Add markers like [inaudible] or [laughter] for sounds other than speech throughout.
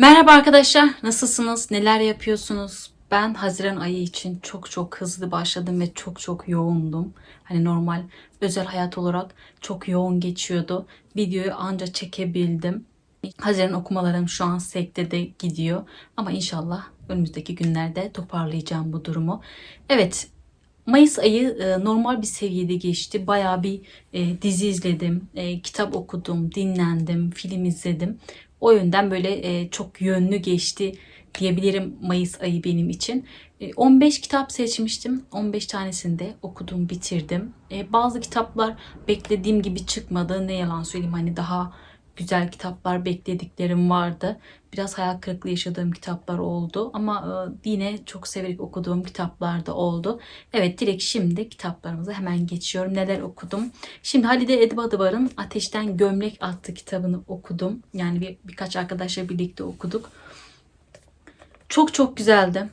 Merhaba arkadaşlar, nasılsınız? Neler yapıyorsunuz? Ben Haziran ayı için çok çok hızlı başladım ve çok çok yoğundum. Hani normal özel hayat olarak çok yoğun geçiyordu. Videoyu anca çekebildim. Haziran okumalarım şu an sektede gidiyor. Ama inşallah önümüzdeki günlerde toparlayacağım bu durumu. Evet, Mayıs ayı e, normal bir seviyede geçti. Bayağı bir e, dizi izledim, e, kitap okudum, dinlendim, film izledim. O yönden böyle e, çok yönlü geçti diyebilirim Mayıs ayı benim için. E, 15 kitap seçmiştim. 15 tanesini de okudum, bitirdim. E, bazı kitaplar beklediğim gibi çıkmadı. Ne yalan söyleyeyim hani daha güzel kitaplar beklediklerim vardı. Biraz hayal kırıklığı yaşadığım kitaplar oldu ama e, yine çok severek okuduğum kitaplar da oldu. Evet direkt şimdi kitaplarımıza hemen geçiyorum. Neler okudum? Şimdi Halide Edip Adıvar'ın Ateşten Gömlek adlı kitabını okudum. Yani bir, birkaç arkadaşla birlikte okuduk. Çok çok güzeldi.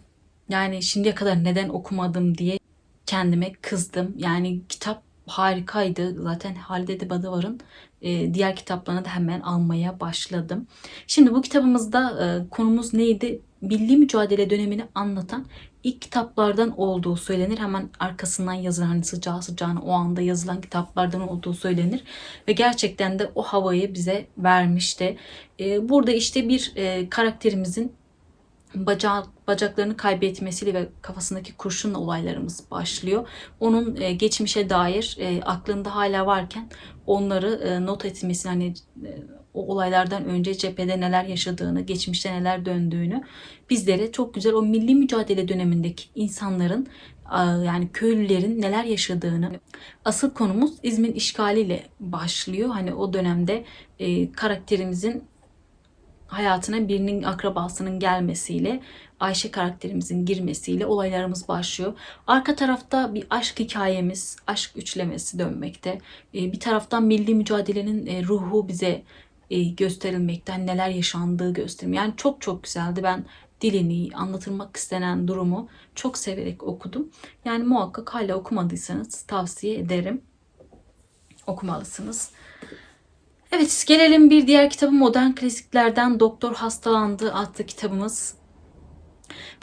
Yani şimdiye kadar neden okumadım diye kendime kızdım. Yani kitap harikaydı. Zaten Halide Edip Adıvar'ın e, diğer kitaplarını da hemen almaya başladım. Şimdi bu kitabımızda e, konumuz neydi? Milli mücadele dönemini anlatan ilk kitaplardan olduğu söylenir. Hemen arkasından yazılan hani sıcağı sıcağına o anda yazılan kitaplardan olduğu söylenir. Ve gerçekten de o havayı bize vermişti. E, burada işte bir karakterimizin bacak, bacaklarını kaybetmesiyle ve kafasındaki kurşunla olaylarımız başlıyor. Onun e, geçmişe dair e, aklında hala varken onları e, not etmesini hani e, o olaylardan önce cephede neler yaşadığını, geçmişte neler döndüğünü bizlere çok güzel o milli mücadele dönemindeki insanların yani köylülerin neler yaşadığını asıl konumuz İzmir'in işgaliyle başlıyor. Hani o dönemde e, karakterimizin hayatına birinin akrabasının gelmesiyle Ayşe karakterimizin girmesiyle olaylarımız başlıyor. Arka tarafta bir aşk hikayemiz, aşk üçlemesi dönmekte. Ee, bir taraftan milli mücadelenin e, ruhu bize e, gösterilmekte. Hani neler yaşandığı gösterim. Yani çok çok güzeldi. Ben dilini, anlatılmak istenen durumu çok severek okudum. Yani muhakkak hala okumadıysanız tavsiye ederim. Okumalısınız. Evet gelelim bir diğer kitabı modern klasiklerden Doktor Hastalandı adlı kitabımız.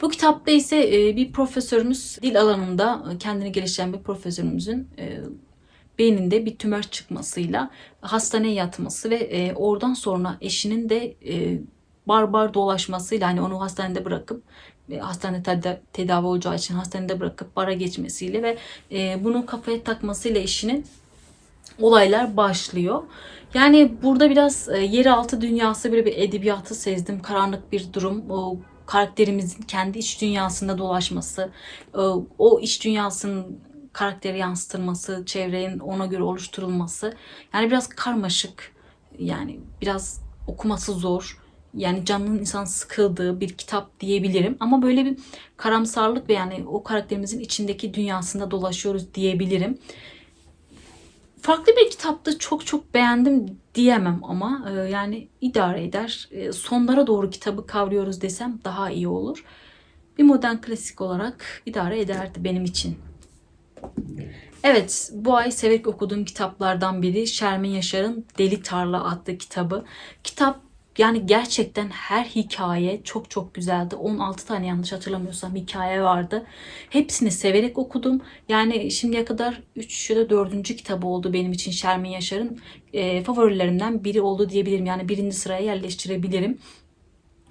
Bu kitapta ise e, bir profesörümüz dil alanında kendini geliştiren bir profesörümüzün e, beyninde bir tümör çıkmasıyla hastaneye yatması ve e, oradan sonra eşinin de barbar dolaşmasıyla hani onu hastanede bırakıp hastanede tedavi olacağı için hastanede bırakıp bara geçmesiyle ve bunu kafaya takmasıyla eşinin olaylar başlıyor. Yani burada biraz e, yeraltı dünyası böyle bir edebiyatı sezdim. Karanlık bir durum. O karakterimizin kendi iç dünyasında dolaşması, e, o iç dünyasının karakteri yansıtılması, çevrenin ona göre oluşturulması. Yani biraz karmaşık. Yani biraz okuması zor. Yani canının insan sıkıldığı bir kitap diyebilirim. Ama böyle bir karamsarlık ve yani o karakterimizin içindeki dünyasında dolaşıyoruz diyebilirim farklı bir kitapta çok çok beğendim diyemem ama e, yani idare eder. E, sonlara doğru kitabı kavruyoruz desem daha iyi olur. Bir modern klasik olarak idare ederdi benim için. Evet, bu ay severek okuduğum kitaplardan biri Şermin Yaşar'ın Deli Tarla adlı kitabı. Kitap yani gerçekten her hikaye çok çok güzeldi. 16 tane yanlış hatırlamıyorsam hikaye vardı. Hepsini severek okudum. Yani şimdiye kadar 3 ya da 4. kitabı oldu benim için Şermin Yaşar'ın. E, favorilerimden biri oldu diyebilirim. Yani birinci sıraya yerleştirebilirim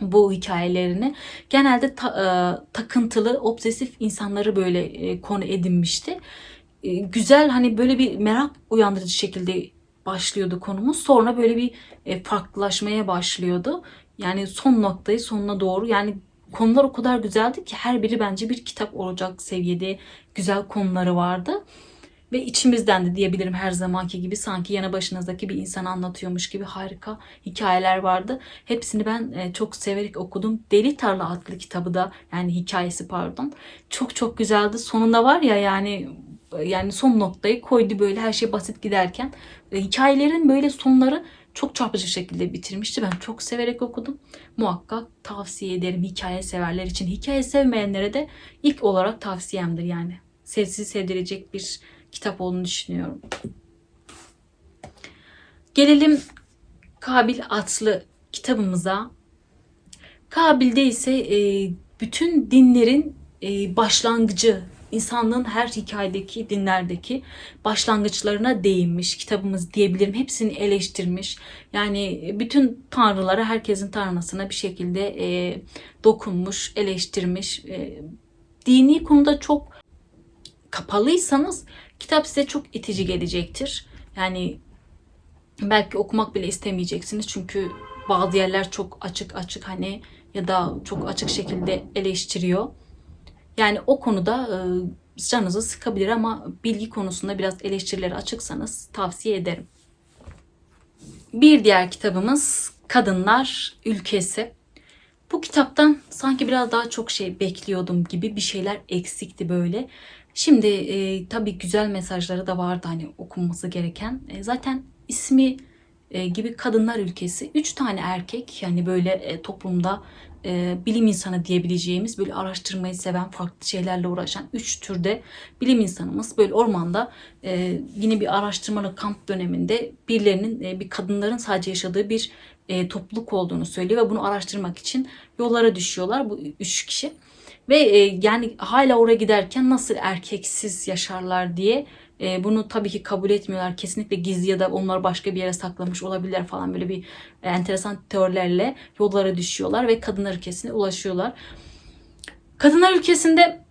bu hikayelerini. Genelde ta, e, takıntılı, obsesif insanları böyle e, konu edinmişti. E, güzel hani böyle bir merak uyandırıcı şekilde başlıyordu konumuz. Sonra böyle bir e, farklılaşmaya başlıyordu. Yani son noktayı sonuna doğru yani konular o kadar güzeldi ki her biri bence bir kitap olacak seviyede güzel konuları vardı. Ve içimizden de diyebilirim her zamanki gibi sanki yana başınızdaki bir insan anlatıyormuş gibi harika hikayeler vardı. Hepsini ben e, çok severek okudum. Deli Tarla adlı kitabı da yani hikayesi pardon. Çok çok güzeldi. Sonunda var ya yani yani son noktayı koydu böyle her şey basit giderken. E, hikayelerin böyle sonları çok çarpıcı şekilde bitirmişti. Ben çok severek okudum. Muhakkak tavsiye ederim hikaye severler için. Hikaye sevmeyenlere de ilk olarak tavsiyemdir yani. Sevsiz sevdirecek bir kitap olduğunu düşünüyorum. Gelelim Kabil Atlı kitabımıza. Kabil'de ise e, bütün dinlerin e, başlangıcı, insanlığın her hikayedeki, dinlerdeki başlangıçlarına değinmiş kitabımız diyebilirim. Hepsini eleştirmiş. Yani bütün tanrılara, herkesin tanrısına bir şekilde e, dokunmuş, eleştirmiş. E, dini konuda çok kapalıysanız kitap size çok itici gelecektir. Yani belki okumak bile istemeyeceksiniz çünkü bazı yerler çok açık açık hani ya da çok açık şekilde eleştiriyor. Yani o konuda e, canınızı sıkabilir ama bilgi konusunda biraz eleştirilere açıksanız tavsiye ederim. Bir diğer kitabımız Kadınlar Ülkesi. Bu kitaptan sanki biraz daha çok şey bekliyordum gibi bir şeyler eksikti böyle. Şimdi e, tabii güzel mesajları da vardı hani okunması gereken. E, zaten ismi gibi kadınlar ülkesi. Üç tane erkek yani böyle e, toplumda e, bilim insanı diyebileceğimiz böyle araştırmayı seven farklı şeylerle uğraşan üç türde bilim insanımız böyle ormanda e, yine bir araştırmalı kamp döneminde birilerinin e, bir kadınların sadece yaşadığı bir e, topluluk olduğunu söylüyor ve bunu araştırmak için yollara düşüyorlar bu üç kişi. Ve e, yani hala oraya giderken nasıl erkeksiz yaşarlar diye e, bunu tabii ki kabul etmiyorlar. Kesinlikle gizli ya da onlar başka bir yere saklamış olabilirler falan böyle bir e, enteresan teorilerle yollara düşüyorlar ve kadınlar ülkesine ulaşıyorlar. Kadınlar ülkesinde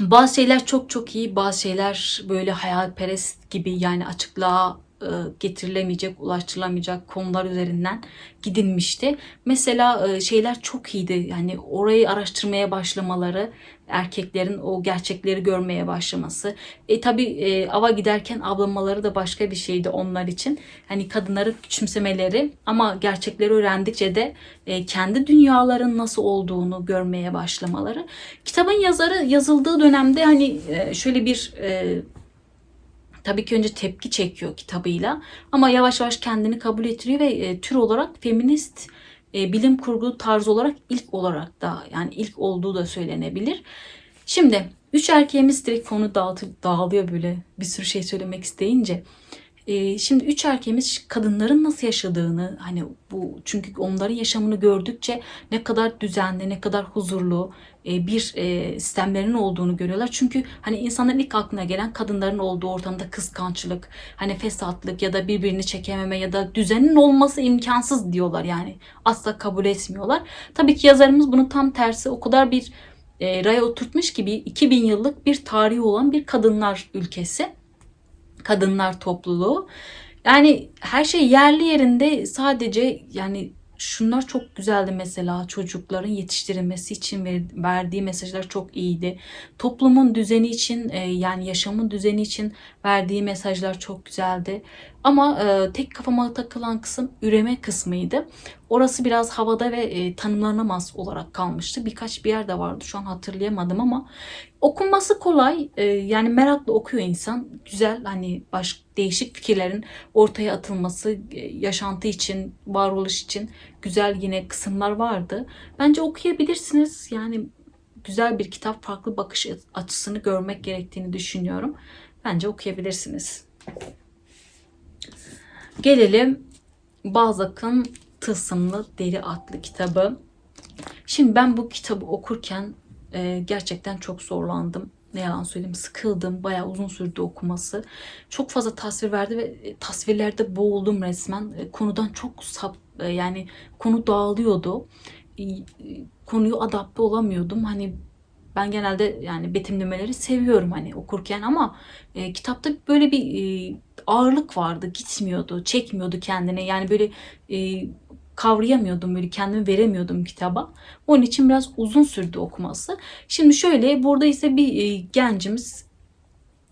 bazı şeyler çok çok iyi, bazı şeyler böyle hayalperest gibi yani açıklığa getirilemeyecek, ulaştırılamayacak konular üzerinden gidilmişti. Mesela e, şeyler çok iyiydi. Yani orayı araştırmaya başlamaları, erkeklerin o gerçekleri görmeye başlaması. E tabi e, ava giderken avlamaları da başka bir şeydi onlar için. Hani kadınları küçümsemeleri ama gerçekleri öğrendikçe de e, kendi dünyaların nasıl olduğunu görmeye başlamaları. Kitabın yazarı yazıldığı dönemde hani e, şöyle bir e, tabii ki önce tepki çekiyor kitabıyla ama yavaş yavaş kendini kabul ettiriyor ve e, tür olarak feminist e, bilim kurgu tarzı olarak ilk olarak da yani ilk olduğu da söylenebilir. Şimdi üç erkeğimiz direkt konu dağıtı, dağılıyor böyle bir sürü şey söylemek isteyince. E, şimdi üç erkeğimiz kadınların nasıl yaşadığını hani bu çünkü onların yaşamını gördükçe ne kadar düzenli, ne kadar huzurlu bir e, sistemlerinin olduğunu görüyorlar. Çünkü hani insanların ilk aklına gelen kadınların olduğu ortamda kıskançlık, hani fesatlık ya da birbirini çekememe ya da düzenin olması imkansız diyorlar yani. Asla kabul etmiyorlar. Tabii ki yazarımız bunun tam tersi o kadar bir e, raya oturtmuş gibi 2000 yıllık bir tarihi olan bir kadınlar ülkesi kadınlar topluluğu. Yani her şey yerli yerinde sadece yani şunlar çok güzeldi mesela çocukların yetiştirilmesi için verdiği mesajlar çok iyiydi. Toplumun düzeni için e, yani yaşamın düzeni için verdiği mesajlar çok güzeldi. Ama e, tek kafama takılan kısım üreme kısmıydı. Orası biraz havada ve e, tanımlanamaz olarak kalmıştı. Birkaç bir yerde vardı şu an hatırlayamadım ama okunması kolay. E, yani merakla okuyor insan. Güzel hani baş, değişik fikirlerin ortaya atılması, e, yaşantı için, varoluş için güzel yine kısımlar vardı. Bence okuyabilirsiniz. Yani güzel bir kitap, farklı bakış açısını görmek gerektiğini düşünüyorum. Bence okuyabilirsiniz. Gelelim Balzac'ın Tılsımlı Deri adlı kitabı. Şimdi ben bu kitabı okurken e, gerçekten çok zorlandım. Ne yalan söyleyeyim sıkıldım. Bayağı uzun sürdü okuması. Çok fazla tasvir verdi ve e, tasvirlerde boğuldum resmen. E, konudan çok sap e, yani konu dağılıyordu. E, konuyu adapte olamıyordum. Hani ben genelde yani betimlemeleri seviyorum hani okurken ama e, kitapta böyle bir e, ağırlık vardı. Gitmiyordu, çekmiyordu kendine. Yani böyle e, kavrayamıyordum böyle kendimi veremiyordum kitaba. Onun için biraz uzun sürdü okuması. Şimdi şöyle burada ise bir e, gencimiz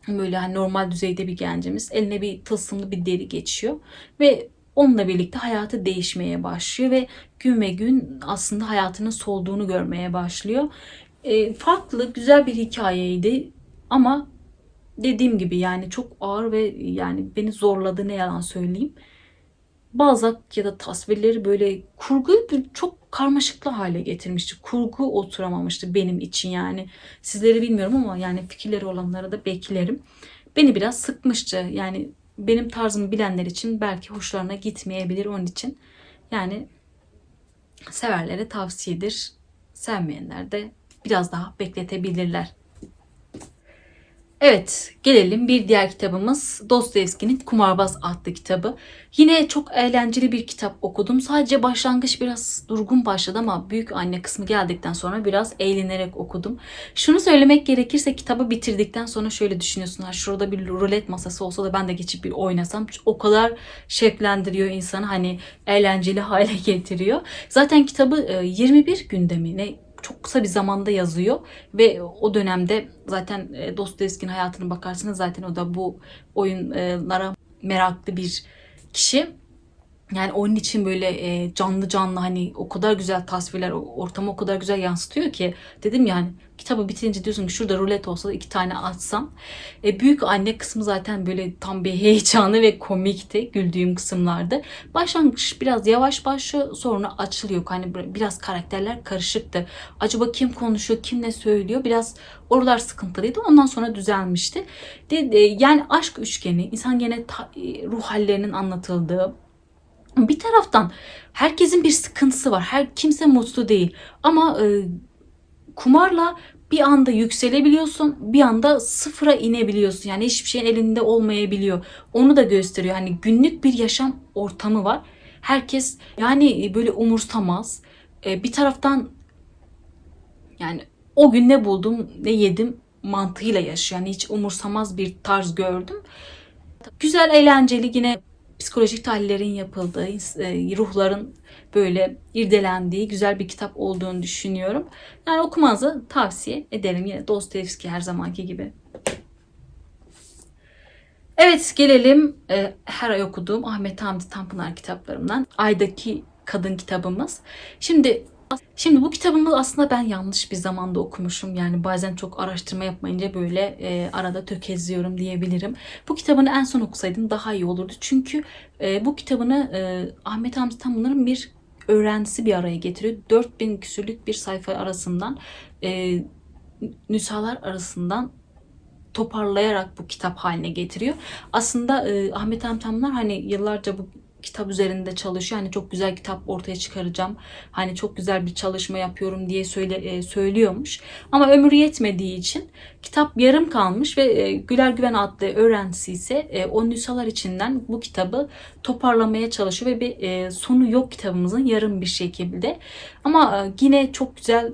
böyle hani normal düzeyde bir gencimiz eline bir tılsımlı bir deri geçiyor ve onunla birlikte hayatı değişmeye başlıyor ve gün ve gün aslında hayatının solduğunu görmeye başlıyor. E, farklı güzel bir hikayeydi ama dediğim gibi yani çok ağır ve yani beni zorladı ne yalan söyleyeyim. Balzac ya da tasvirleri böyle kurguyu çok karmaşıklı hale getirmişti. Kurgu oturamamıştı benim için yani. Sizleri bilmiyorum ama yani fikirleri olanlara da beklerim. Beni biraz sıkmıştı. Yani benim tarzımı bilenler için belki hoşlarına gitmeyebilir onun için. Yani Severlere tavsiyedir. Sevmeyenler de biraz daha bekletebilirler. Evet, gelelim bir diğer kitabımız Dostoyevski'nin Kumarbaz adlı kitabı. Yine çok eğlenceli bir kitap okudum. Sadece başlangıç biraz durgun başladı ama büyük anne kısmı geldikten sonra biraz eğlenerek okudum. Şunu söylemek gerekirse kitabı bitirdikten sonra şöyle düşünüyorsunuz. Şurada bir rulet masası olsa da ben de geçip bir oynasam. O kadar şevklendiriyor insanı hani eğlenceli hale [laughs] getiriyor. Zaten kitabı e, 21 günde mi ne çok kısa bir zamanda yazıyor ve o dönemde zaten e, Dostoyevski'nin hayatına bakarsınız zaten o da bu oyunlara meraklı bir kişi. Yani onun için böyle e, canlı canlı hani o kadar güzel tasvirler, ortamı o kadar güzel yansıtıyor ki dedim yani kitabı bitirince diyorsun ki şurada rulet olsa da iki tane atsam. E, büyük anne kısmı zaten böyle tam bir heyecanı ve komikti güldüğüm kısımlardı. Başlangıç biraz yavaş başlıyor sonra açılıyor. Hani biraz karakterler karışıktı. Acaba kim konuşuyor, kim ne söylüyor? Biraz oralar sıkıntılıydı. Ondan sonra düzelmişti. De, de, yani aşk üçgeni, insan gene ta, e, ruh hallerinin anlatıldığı, bir taraftan herkesin bir sıkıntısı var. Her kimse mutlu değil. Ama e, kumarla bir anda yükselebiliyorsun, bir anda sıfıra inebiliyorsun. Yani hiçbir şeyin elinde olmayabiliyor. Onu da gösteriyor. Hani günlük bir yaşam ortamı var. Herkes yani böyle umursamaz. E, bir taraftan yani o gün ne buldum, ne yedim mantığıyla yaşıyor. Yani hiç umursamaz bir tarz gördüm. Güzel, eğlenceli yine psikolojik tahlillerin yapıldığı, e, ruhların böyle irdelendiği güzel bir kitap olduğunu düşünüyorum. Yani okumanızı tavsiye ederim. Yine Dostoyevski her zamanki gibi. Evet gelelim e, her ay okuduğum Ahmet Hamdi Tanpınar kitaplarımdan. Ay'daki Kadın kitabımız. Şimdi Şimdi bu kitabımı aslında ben yanlış bir zamanda okumuşum. Yani bazen çok araştırma yapmayınca böyle e, arada tökezliyorum diyebilirim. Bu kitabını en son okusaydım daha iyi olurdu. Çünkü e, bu kitabını e, Ahmet Hamdi Tanpınar'ın bir öğrencisi bir araya getiriyor. 4000 küsürlük bir sayfa arasından e, nüshalar arasından toparlayarak bu kitap haline getiriyor. Aslında e, Ahmet Hamdi Tanpınar hani yıllarca bu kitap üzerinde çalışıyor. Hani çok güzel kitap ortaya çıkaracağım. Hani çok güzel bir çalışma yapıyorum diye söyle e, söylüyormuş. Ama ömrü yetmediği için kitap yarım kalmış ve e, Güler Güven adlı öğrencisi ise e, o nüshalar içinden bu kitabı toparlamaya çalışıyor ve bir e, sonu yok kitabımızın yarım bir şekilde. Ama e, yine çok güzel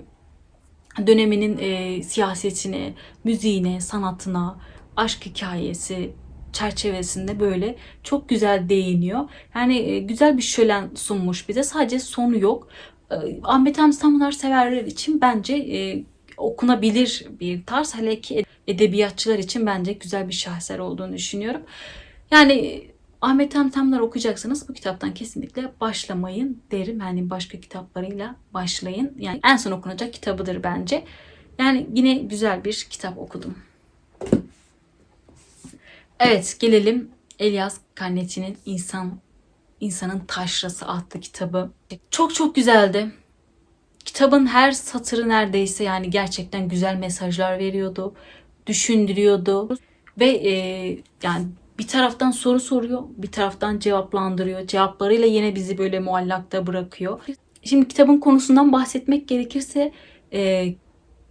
döneminin e, siyasetine, müziğine, sanatına, aşk hikayesi, çerçevesinde böyle çok güzel değiniyor. Yani e, güzel bir şölen sunmuş bize. Sadece sonu yok. E, Ahmet Hamdi severler için bence e, okunabilir bir tarz. Hele ki edebiyatçılar için bence güzel bir şaheser olduğunu düşünüyorum. Yani Ahmet Hamdi okuyacaksanız bu kitaptan kesinlikle başlamayın derim. Yani başka kitaplarıyla başlayın. Yani en son okunacak kitabıdır bence. Yani yine güzel bir kitap okudum. Evet gelelim Elias Canetti İnsan İnsanın Taşrası adlı kitabı. Çok çok güzeldi. Kitabın her satırı neredeyse yani gerçekten güzel mesajlar veriyordu. Düşündürüyordu. Ve e, yani bir taraftan soru soruyor, bir taraftan cevaplandırıyor. Cevaplarıyla yine bizi böyle muallakta bırakıyor. Şimdi kitabın konusundan bahsetmek gerekirse e,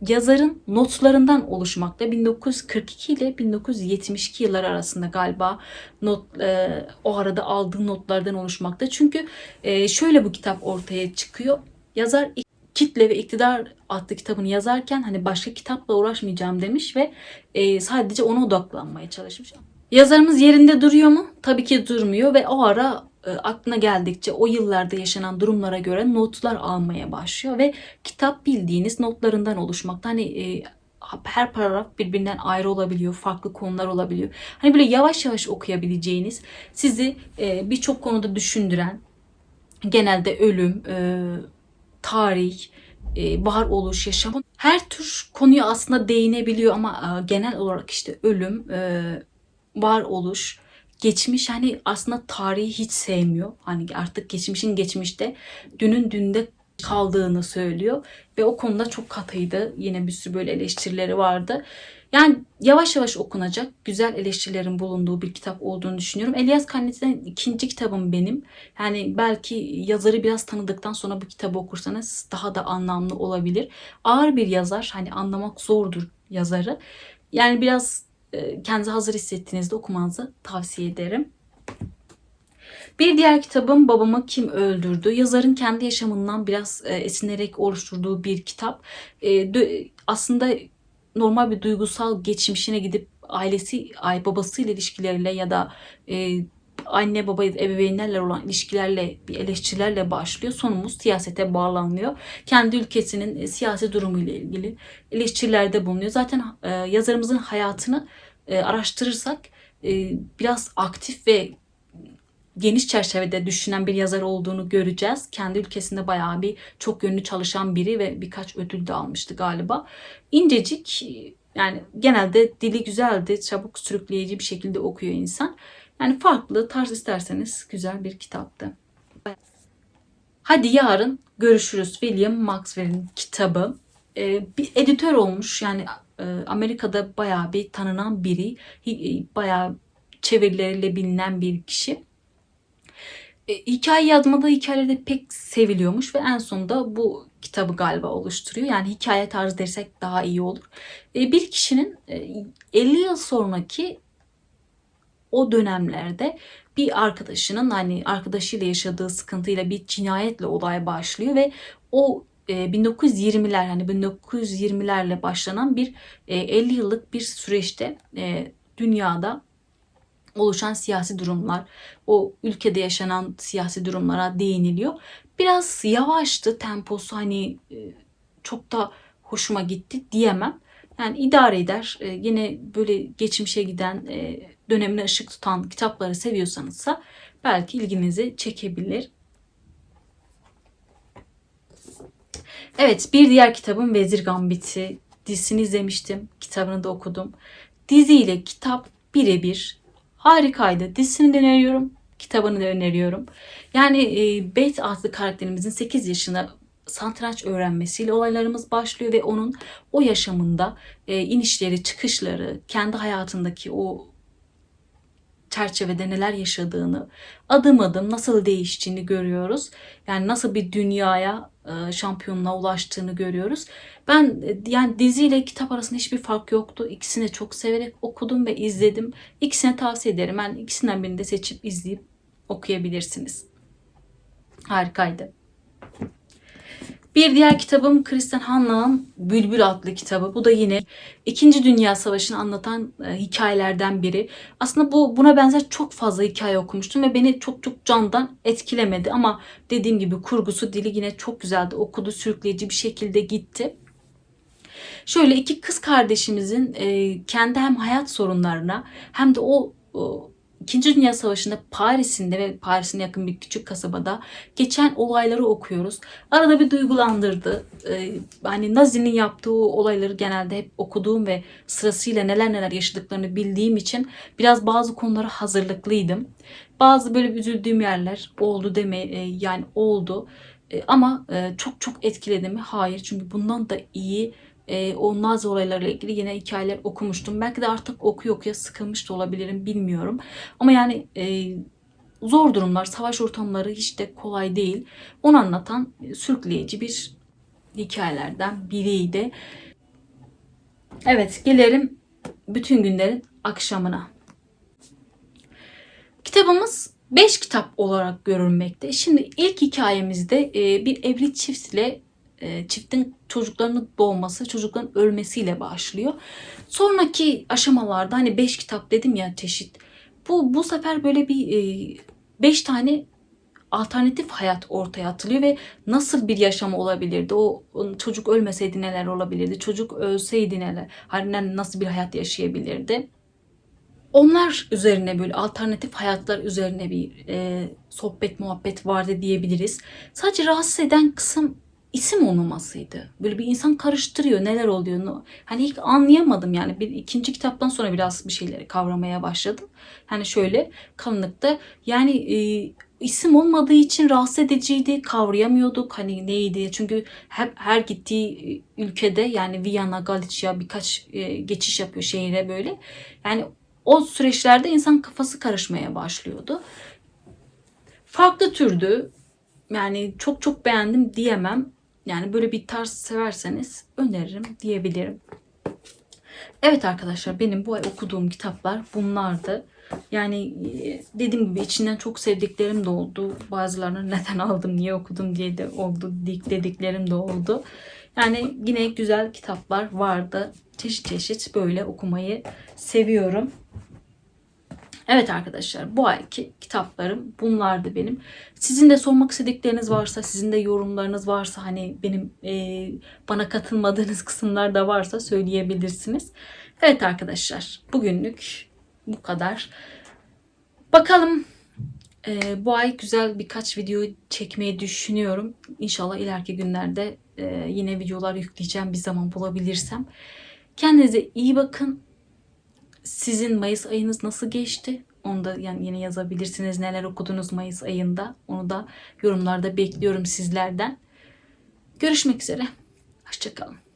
yazarın notlarından oluşmakta. 1942 ile 1972 yıllar arasında galiba not e, o arada aldığı notlardan oluşmakta. Çünkü e, şöyle bu kitap ortaya çıkıyor. Yazar Kitle ve İktidar adlı kitabını yazarken hani başka kitapla uğraşmayacağım demiş ve e, sadece ona odaklanmaya çalışmış. Yazarımız yerinde duruyor mu? Tabii ki durmuyor ve o ara aklına geldikçe o yıllarda yaşanan durumlara göre notlar almaya başlıyor ve kitap bildiğiniz notlarından oluşmakta. Hani e, her paragraf birbirinden ayrı olabiliyor, farklı konular olabiliyor. Hani böyle yavaş yavaş okuyabileceğiniz, sizi e, birçok konuda düşündüren, genelde ölüm, e, tarih, e, varoluş, yaşam, her tür konuya aslında değinebiliyor ama e, genel olarak işte ölüm, e, varoluş, geçmiş hani aslında tarihi hiç sevmiyor. Hani artık geçmişin geçmişte, dünün dünde kaldığını söylüyor ve o konuda çok katıydı. Yine bir sürü böyle eleştirileri vardı. Yani yavaş yavaş okunacak, güzel eleştirilerin bulunduğu bir kitap olduğunu düşünüyorum. Elias Canese'den ikinci kitabım benim. Yani belki yazarı biraz tanıdıktan sonra bu kitabı okursanız daha da anlamlı olabilir. Ağır bir yazar, hani anlamak zordur yazarı. Yani biraz kendinizi hazır hissettiğinizde okumanızı tavsiye ederim. Bir diğer kitabım Babamı Kim Öldürdü? Yazarın kendi yaşamından biraz e, esinlenerek oluşturduğu bir kitap. E, aslında normal bir duygusal geçmişine gidip ailesi, ay babasıyla ilişkileriyle ya da e, anne baba ebeveynlerle olan ilişkilerle bir eleştirilerle başlıyor. Sonumuz siyasete bağlanıyor. Kendi ülkesinin e, siyasi durumuyla ilgili eleştirilerde bulunuyor. Zaten e, yazarımızın hayatını e, araştırırsak biraz aktif ve geniş çerçevede düşünen bir yazar olduğunu göreceğiz. Kendi ülkesinde bayağı bir çok yönlü çalışan biri ve birkaç ödül de almıştı galiba. İncecik yani genelde dili güzeldi, çabuk sürükleyici bir şekilde okuyor insan. Yani farklı tarz isterseniz güzel bir kitaptı. Hadi yarın görüşürüz. William Maxwell'in kitabı. Ee, bir editör olmuş yani e, Amerika'da bayağı bir tanınan biri. Hi- Bayağı çevirileriyle bilinen bir kişi. E, hikaye yazmada hikayeleri de pek seviliyormuş ve en sonunda bu kitabı galiba oluşturuyor. Yani hikaye tarzı dersek daha iyi olur. E, bir kişinin e, 50 yıl sonraki o dönemlerde bir arkadaşının hani arkadaşıyla yaşadığı sıkıntıyla bir cinayetle olay başlıyor ve o e, 1920'ler hani 1920'lerle başlanan bir e, 50 yıllık bir süreçte e, dünyada oluşan siyasi durumlar, o ülkede yaşanan siyasi durumlara değiniliyor. Biraz yavaştı temposu hani e, çok da hoşuma gitti diyemem. Yani idare eder. E, yine böyle geçmişe giden, e, dönemine ışık tutan kitapları seviyorsanızsa belki ilginizi çekebilir. Evet bir diğer kitabım Vezir Gambit'i. Dizisini izlemiştim. Kitabını da okudum. Diziyle kitap birebir harikaydı. Dizisini de öneriyorum. Kitabını da öneriyorum. Yani e, Beth adlı karakterimizin 8 yaşına satranç öğrenmesiyle olaylarımız başlıyor ve onun o yaşamında e, inişleri, çıkışları, kendi hayatındaki o çerçevede neler yaşadığını, adım adım nasıl değiştiğini görüyoruz. Yani nasıl bir dünyaya e, şampiyonluğa ulaştığını görüyoruz. Ben e, yani diziyle kitap arasında hiçbir fark yoktu. İkisini çok severek okudum ve izledim. İkisini tavsiye ederim. Ben ikisinden birini de seçip izleyip okuyabilirsiniz. Harikaydı. Bir diğer kitabım Kristen Hanna'nın Bülbül adlı kitabı. Bu da yine İkinci Dünya Savaşı'nı anlatan e, hikayelerden biri. Aslında bu buna benzer çok fazla hikaye okumuştum ve beni çok çok candan etkilemedi. Ama dediğim gibi kurgusu dili yine çok güzeldi. Okudu sürükleyici bir şekilde gitti. Şöyle iki kız kardeşimizin e, kendi hem hayat sorunlarına hem de o, o İkinci Dünya Savaşı'nda Paris'inde ve Paris'in yakın bir küçük kasabada geçen olayları okuyoruz. Arada bir duygulandırdı. Ee, hani Nazi'nin yaptığı olayları genelde hep okuduğum ve sırasıyla neler neler yaşadıklarını bildiğim için biraz bazı konulara hazırlıklıydım. Bazı böyle üzüldüğüm yerler oldu deme e, yani oldu. E, ama e, çok çok etkiledi mi? Hayır. Çünkü bundan da iyi e, o Nazi olaylarıyla ilgili yine hikayeler okumuştum. Belki de artık okuya okuya sıkılmış da olabilirim bilmiyorum. Ama yani e, zor durumlar, savaş ortamları hiç de kolay değil. Onu anlatan e, sürükleyici bir hikayelerden biriydi. Evet gelelim bütün günlerin akşamına. Kitabımız 5 kitap olarak görülmekte. Şimdi ilk hikayemizde e, bir evli çift ile e, çiftin çocuklarının doğması, çocukların ölmesiyle başlıyor. Sonraki aşamalarda hani beş kitap dedim ya çeşit. Bu bu sefer böyle bir e, beş tane alternatif hayat ortaya atılıyor ve nasıl bir yaşam olabilirdi? O çocuk ölmeseydi neler olabilirdi? Çocuk ölseydi neler? Hani nasıl bir hayat yaşayabilirdi? Onlar üzerine böyle alternatif hayatlar üzerine bir e, sohbet muhabbet vardı diyebiliriz. Sadece rahatsız eden kısım isim olmamasıydı. Böyle bir insan karıştırıyor neler oluyor. Hani ilk anlayamadım yani. Bir ikinci kitaptan sonra biraz bir şeyleri kavramaya başladım. Hani şöyle kalınlıkta yani e, isim olmadığı için rahatsız ediciydi. Kavrayamıyorduk hani neydi. Çünkü hep her gittiği ülkede yani Viyana, Galicia birkaç e, geçiş yapıyor şehire böyle. Yani o süreçlerde insan kafası karışmaya başlıyordu. Farklı türdü. Yani çok çok beğendim diyemem. Yani böyle bir tarz severseniz öneririm diyebilirim. Evet arkadaşlar benim bu ay okuduğum kitaplar bunlardı. Yani e, dediğim gibi içinden çok sevdiklerim de oldu. Bazılarını [laughs] neden aldım, niye okudum diye de oldu dik dediklerim de oldu. Yani yine güzel kitaplar vardı. Çeşit çeşit böyle okumayı seviyorum. Evet arkadaşlar bu ayki kitaplarım bunlardı benim. Sizin de sormak istedikleriniz varsa, sizin de yorumlarınız varsa hani benim e, bana katılmadığınız [laughs] kısımlar da varsa söyleyebilirsiniz. Evet arkadaşlar bugünlük bu kadar. Bakalım e, bu ay güzel birkaç video çekmeyi düşünüyorum. İnşallah ileriki günlerde e, yine videolar yükleyeceğim bir zaman bulabilirsem. Kendinize iyi bakın. Sizin Mayıs ayınız nasıl geçti? Onu da yani yine yazabilirsiniz. Neler okudunuz Mayıs ayında? Onu da yorumlarda bekliyorum sizlerden. Görüşmek üzere. Hoşçakalın.